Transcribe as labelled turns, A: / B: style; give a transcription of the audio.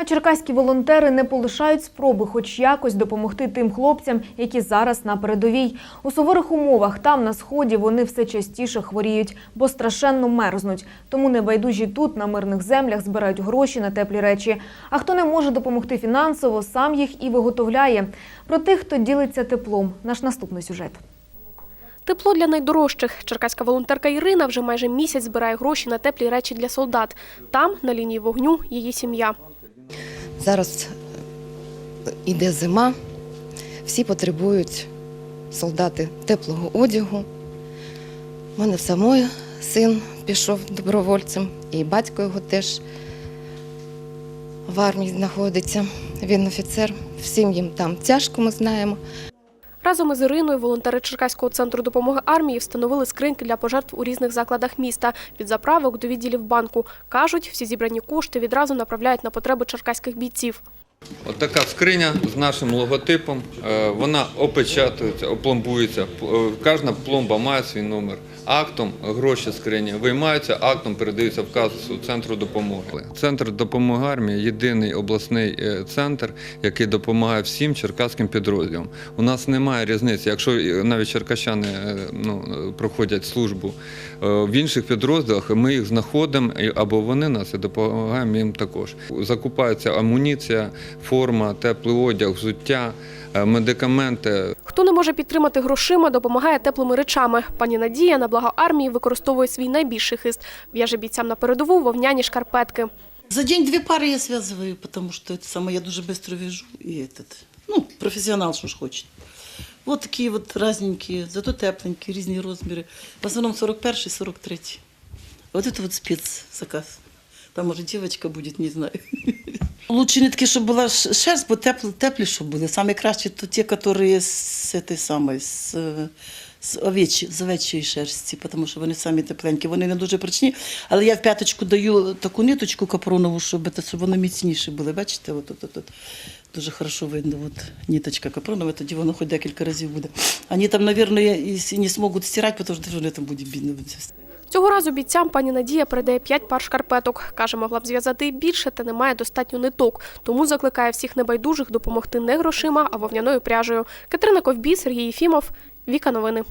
A: А черкаські волонтери не полишають спроби хоч якось допомогти тим хлопцям, які зараз на передовій. У суворих умовах там на сході вони все частіше хворіють, бо страшенно мерзнуть. Тому небайдужі тут, на мирних землях, збирають гроші на теплі речі. А хто не може допомогти фінансово, сам їх і виготовляє. Про тих, хто ділиться теплом. Наш наступний сюжет.
B: Тепло для найдорожчих. Черкаська волонтерка Ірина вже майже місяць збирає гроші на теплі речі для солдат. Там, на лінії вогню, її сім'я.
C: Зараз е, іде зима, всі потребують солдати теплого одягу. У мене самої син пішов добровольцем, і батько його теж в армії знаходиться. Він офіцер. Всім їм там тяжко, ми знаємо.
B: Разом із Іриною волонтери Черкаського центру допомоги армії встановили скриньки для пожертв у різних закладах міста від заправок до відділів банку. Кажуть, всі зібрані кошти відразу направляють на потреби черкаських бійців.
D: От скриня з нашим логотипом. Е, Вона опечатується, опломбується. Е, Кожна пломба має свій номер. Актом гроші скрині виймаються, актом передаються в касу центру допомоги. Центр допомоги армії єдиний обласний е, центр, який допомагає всім черкаським підрозділам. У нас немає різниці. Якщо навіть черкащани ну, проходять службу в інших підрозділах, ми їх знаходимо або вони нас і допомагаємо їм також. Закупається амуніція, форма, теплий одяг, взуття, е, медикаменти.
B: Хто не може підтримати грошима, допомагає теплими речами. Пані Надія на благо армії використовує свій найбільший хист. В'яже бійцям на передову вовняні шкарпетки.
E: За день две пары я связываю, потому что это самое я дуже быстро вяжу. И этот, ну, профессионал, что ж хочет. Вот такие вот разненькие, зато тепленькие, різні розміри. В основном 41 43 Вот это вот спецзаказ. Там, може, девочка буде, не знаю. Лучше нитки, щоб була шерсть, бо теплі, теплі, щоб були. Самі кращі то ті, які з, этой самої, з, з, овечі, з овечої шерсті, тому що вони самі тепленькі. Вони не дуже прочні, але я в п'яточку даю таку ниточку капронову, щоб, щоб вони міцніші були. Бачите, от, от, от, от. Дуже хорошо видно, от ниточка капронова, тоді воно хоч декілька разів буде. Вони там, мабуть, і не зможуть стирати, тому що вони там буде бідно.
B: Цього разу бійцям пані Надія передає п'ять пар шкарпеток. Каже, могла б зв'язати більше, та немає достатньо ниток. Тому закликає всіх небайдужих допомогти не грошима, а вовняною пряжею. Катерина Ковбій, Сергій Єфімов, Віка Новини.